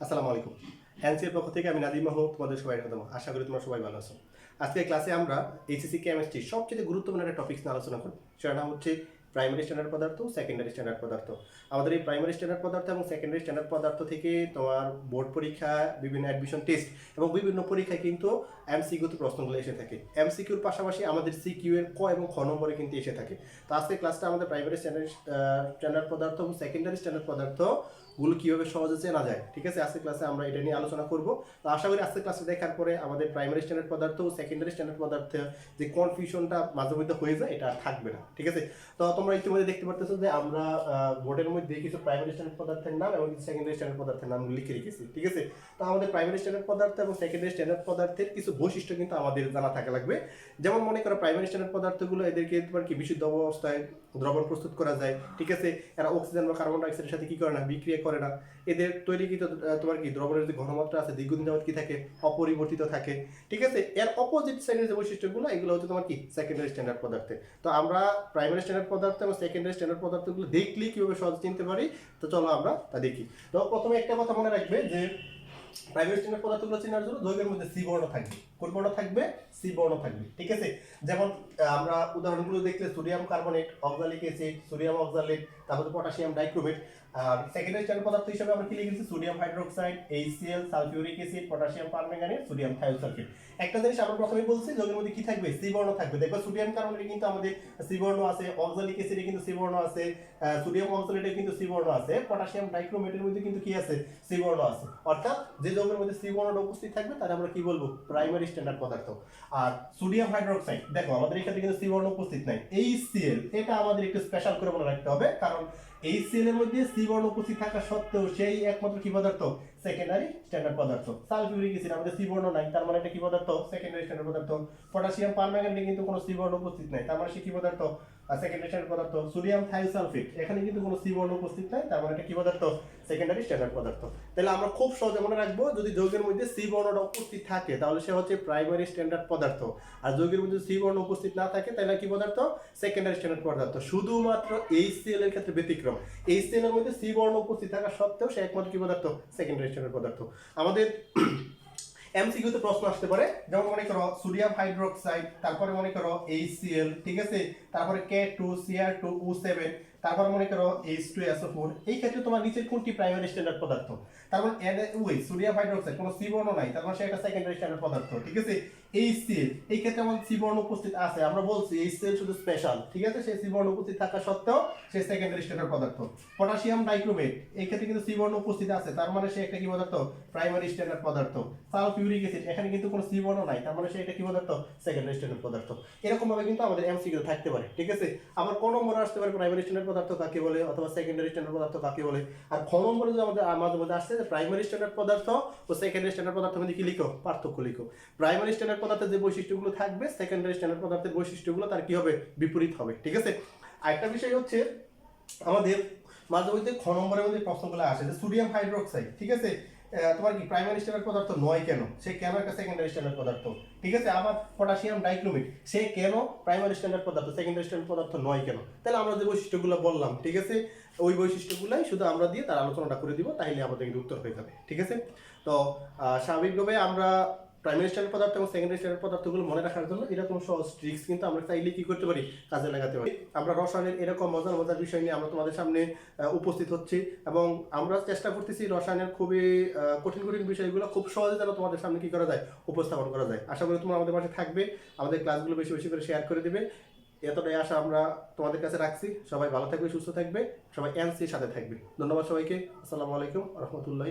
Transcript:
আসসালামু আলাইকুম। এনসিএর পক্ষ থেকে আমি নাদিম মাহমুদ তোমাদের সবাই স্বাগতম। আশা করি তোমরা সবাই ভালো আছো। আজকে ক্লাসে আমরা এইচএসসি কেমিস্ট্রি সবচেয়ে গুরুত্বপূর্ণ একটা টপিক নিয়ে আলোচনা করব। সেটা নাম হচ্ছে প্রাইমারি স্ট্যান্ডার্ড পদার্থ সেকেন্ডারি স্ট্যান্ডার্ড পদার্থ। আমাদের এই প্রাইমারি স্ট্যান্ডার্ড পদার্থ এবং সেকেন্ডারি স্ট্যান্ডার্ড পদার্থ থেকে তোমার বোর্ড পরীক্ষা, বিভিন্ন অ্যাডমিশন টেস্ট এবং বিভিন্ন পরীক্ষায় কিন্তু এমসিকিউতে প্রশ্নগুলো এসে থাকে। এমসিকিউর পাশাপাশি আমাদের সিকিউ এর ক এবং খ নম্বরে কিন্তু এসে থাকে। তো আজকে ক্লাসটা আমাদের প্রাইমারি স্ট্যান্ডার্ড স্ট্যান্ডার্ড পদার্থ এবং সেকেন্ডারি স্ট্যান্ডার্ড পদার্থ গুলো কীভাবে সহজে চেনা যায়? ঠিক আছে আজকে ক্লাসে আমরা এটা নিয়ে আলোচনা করব। তো আশা করি আজকে ক্লাসে দেখার পরে আমাদের প্রাইমারি স্ট্যান্ডার্ড পদার্থ ও সেকেন্ডারি স্ট্যান্ডার্ড পদার্থে যে কনফিউশনটা মাঝে মধ্যে হয়ে যায়, এটা থাকবে না। ঠিক আছে? তো তোমরা ইতিমধ্যে দেখতে পারতেছো যে আমরা বোর্ডের মধ্যে কিছু প্রাইমারি স্ট্যান্ডার্ড পদার্থের নাম এবং সেকেন্ডারি স্ট্যান্ডার্ড পদার্থের নাম লিখে রেখেছি। ঠিক আছে? তো আমাদের প্রাইমারি স্ট্যান্ডার্ড পদার্থ এবং সেকেন্ডারি স্ট্যান্ডার্ড পদার্থের কিছু বৈশিষ্ট্য কিন্তু আমাদের জানা থাকা লাগবে। যেমন মনে করো প্রাইমারি স্ট্যান্ডার্ড পদার্থগুলো এদেরকে তোমার কি বিশুদ্ধ অবস্থায় দ্রবণ প্রস্তুত করা যায়। ঠিক আছে? এরা অক্সিজেন বা কার্বন ডাইঅক্সাইডের সাথে কি করে না? বিক্রিয়া করে না। এদের তৈরিকৃত তোমার কি, দ্রবণের যে ঘনমাত্রা আছে, দীর্ঘদিন যাবত কি থাকে? অপরিবর্তিত থাকে। ঠিক আছে? এর অপোজিট সাইডের যে বৈশিষ্ট্যগুলো, এগুলো হচ্ছে তোমার কি? সেকেন্ডারি স্ট্যান্ডার্ড পদার্থে তো আমরা প্রাইমারি স্ট্যান্ডার্ড পদার্থ এবং সেকেন্ডারি স্ট্যান্ডার্ড পদার্থগুলো দেখলেই কীভাবে সহজ চিনতে পারি? তো চলো আমরা তা দেখি। তো প্রথমে একটা কথা মনে রাখবে যে প্রাইমারি স্ট্যান্ডার্ড পদার্থগুলো চেনার জন্য দৈর্ঘ্যের মধ্যে সি বর্ণ থাকবে। কোন বর্ণ থাকবে? সি বর্ণ থাকবে। ঠিক আছে? যেমন আমরা উদাহরণগুলো দেখলে sodium carbonate oxalic acid sodium oxalate তারপরে পটাশিয়াম ডাইক্রোমেট। আর সেকেন্ডারি স্ট্যান্ডার্ড পদার্থ হিসেবে আমরা কি লিখেছি? Sodium hydroxide HCl sulphuric acid potassium permanganate sodium thiosulphate একটা জিনিস আমরা প্রথমে বলছি যোগের মধ্যে কি থাকবে? সি বর্ণ থাকবে দেখো সোডিয়াম কার্বনেটে কিন্তু আমাদের সি বর্ণ আছে অক্সালিক অ্যাসিডে কিন্তু সি বর্ণ আছে সোডিয়াম অক্সালেটে কিন্তু সি বর্ণ আছে পটাশিয়াম ডাইক্রোমেটের মধ্যে কিন্তু কি আছে? সি বর্ণ আছে। অর্থাৎ যে যৌগের মধ্যে সি বর্ণটা উপস্থিত থাকবে তাহলে আমরা কি বলব? প্রাইমারি স্ট্যান্ডার্ড পদার্থ। আর সোডিয়াম হাইড্রোক্সাইড দেখো আমাদের এখানে কিন্তু সি বর্ণ উপস্থিত নাই। এইচসিএল এটা আমাদের একটু স্পেশাল করে মনে রাখতে হবে, কারণ এইচসিএল এর মধ্যে সি বর্ণ উপস্থিত থাকা সত্ত্বেও সেই একমাত্র কি পদার্থ? সেকেন্ডারি স্ট্যান্ডার্ড পদার্থ। সালফিউরিক অ্যাসিড, আমাদের সি বর্ণ নাই, তার মানে এটা কি পদার্থ? সেকেন্ডারি স্ট্যান্ডার্ড পদার্থ। পটাশিয়াম পারম্যাঙ্গানেটে কিন্তু কোনো সি বর্ণ উপস্থিত নাই, তার মানে সে কি পদার্থ? সেকেন্ডারি স্ট্যান্ডার্ড পদার্থ সোডিয়াম থাইসালফেট এখানে কিন্তু কোনো সি বর্ণ উপস্থিত নাই, তার মানে এটা কি পদার্থ? সেকেন্ডারি স্ট্যান্ডার্ড পদার্থ। তাহলে আমরা খুব সহজে মনে রাখব, যদি যৌগের মধ্যে সি বর্ণটা উপস্থিত থাকে, তাহলে সে হচ্ছে প্রাইমারি স্ট্যান্ডার্ড পদার্থ। আর যৌগের মধ্যে সি বর্ণ উপস্থিত না থাকে, তাহলে কি পদার্থ? সেকেন্ডারি স্ট্যান্ডার্ড পদার্থ। শুধুমাত্র এইচসিএল এর ক্ষেত্রে ব্যতিক্রম। এইচসিএল এর মধ্যে সি বর্ণ উপস্থিত থাকা সত্ত্বেও সে একমাত্র কি পদার্থ? সেকেন্ডারি স্ট্যান্ডার্ড পদার্থ। আমাদের এমসিকিউতে প্রশ্ন আসতে পারে। যেমন মনে করো সোডিয়াম হাইড্রোক্সাইড তারপরে মনে করো এইচসিএল ঠিক আছে? তারপরে K two Cr two O seven তারপর মনে করো এইচ টু এসও ফোর এই ক্ষেত্রে তোমার নিচের কোনটি প্রাইমারি স্ট্যান্ডার্ড পদার্থ? তারপর এন ওই সোডিয়াম হাইড্রোক্সাইড কোনো সি বর্ণ নাই। তারপর সে একটা সেকেন্ডারি স্ট্যান্ডার্ড পদার্থ, ঠিক আছে? এইচসিএল এই ক্ষেত্রে আমাদের সি বর্ণ উপস্থিত আছে। আমরা বলছি এইচসিএল শুধু স্পেশাল ঠিক আছে? সেই সি বর্ণ উপস্থিত থাকা সত্ত্বেও সে সেকেন্ডারি স্ট্যান্ডার্ড পদার্থ। পটাশিয়াম ডাইক্রোমেট এই ক্ষেত্রে কিন্তু সি বর্ণ উপস্থিত আছে। তার মানে সে একটা কি পদার্থ? প্রাইমারি স্ট্যান্ডার্ড পদার্থ। সালফিউরিক অ্যাসিড এখানে কিন্তু কোনো সি বর্ণ নাই। তার মানে সে একটা কি পদার্থ? সেকেন্ডারি স্ট্যান্ডার্ড পদার্থ। এরকম ভাবে কিন্তু আমাদের এমসিকিউ থাকতে পারে, ঠিক আছে? আবার কোন নম্বরে আসতে পারে প্রাইমারি স্ট্যান্ডার্ড পদার্থ কাকে বলে অথবা সেকেন্ডারি স্ট্যান্ডার্ড পদার্থ কাকে বলে? আর খ নম্বরে যদি আমাদের আমাদের মধ্যে আসছে প্রাইমারি স্ট্যান্ডার্ড পদার্থ ও সেকেন্ডারি স্ট্যান্ডার্ড পদার্থ মধ্যে কি লিখো? পার্থক্য লিখো। প্রাইমারি স্ট্যান্ডার্ড পদার্থের যে বৈশিষ্ট্যগুলো থাকবে সেকেন্ডারি স্ট্যান্ডার্ড পদার্থের বৈশিষ্ট্যগুলো তার কি হবে? বিপরীত হবে, ঠিক আছে? আরেকটা বিষয় হচ্ছে, আমাদের মাঝে মধ্যে খ নম্বরের মধ্যে প্রশ্নগুলো আসে, যে সোডিয়াম হাইড্রোক্সাইড ঠিক আছে? তোমার কি প্রাইমারি স্ট্যান্ডার্ড পদার্থ নয় কেন? সে কেন একটা সেকেন্ডারি স্ট্যান্ডার্ড পদার্থ? ঠিক আছে? আবার পটাশিয়াম ডাইক্লোমেট সে কেন প্রাইমারি স্ট্যান্ডার্ড পদার্থ সেকেন্ডারি স্ট্যান্ডার্ড পদার্থ নয় কেন? তাহলে আমরা যে বৈশিষ্ট্যগুলো বললাম, ঠিক আছে? ওই বৈশিষ্ট্যগুলাই শুধু আমরা দিয়ে তার আলোচনাটা করে দিব, তাহলে আমাদের কিন্তু উত্তর হয়ে যাবে, ঠিক আছে? তো স্বাভাবিকভাবে আমরা প্রাইমারি স্ট্যান্ডার্ড পদার্থ এবং সেকেন্ডারি স্ট্যান্ডার্ড পদার্থগুলো মনে রাখার জন্য এরকম সহজ ট্রিক্স কিন্তু আমরা চাইলে কি করতে পারি? কাজে লাগাতে পারি। আমরা রসায়নের এরকম মজার মজার বিষয় নিয়ে আমরা তোমাদের সামনে উপস্থিত হচ্ছি এবং আমরা চেষ্টা করতেছি রসায়নের খুবই কঠিন কঠিন বিষয়গুলো খুব সহজে যেন তোমাদের সামনে কি করা যায়, উপস্থাপন করা যায়। আশা করি তোমরা আমাদের পাশে থাকবে। আমাদের ক্লাসগুলো বেশি বেশি করে শেয়ার করে দিবে। এতটাই আশা আমরা তোমাদের কাছে রাখছি। সবাই ভালো থাকবে, সুস্থ থাকবে। সবাই এনসির সাথে থাকবে। ধন্যবাদ সবাইকে। আসসালামু আলাইকুম। রহমতুল্লাহ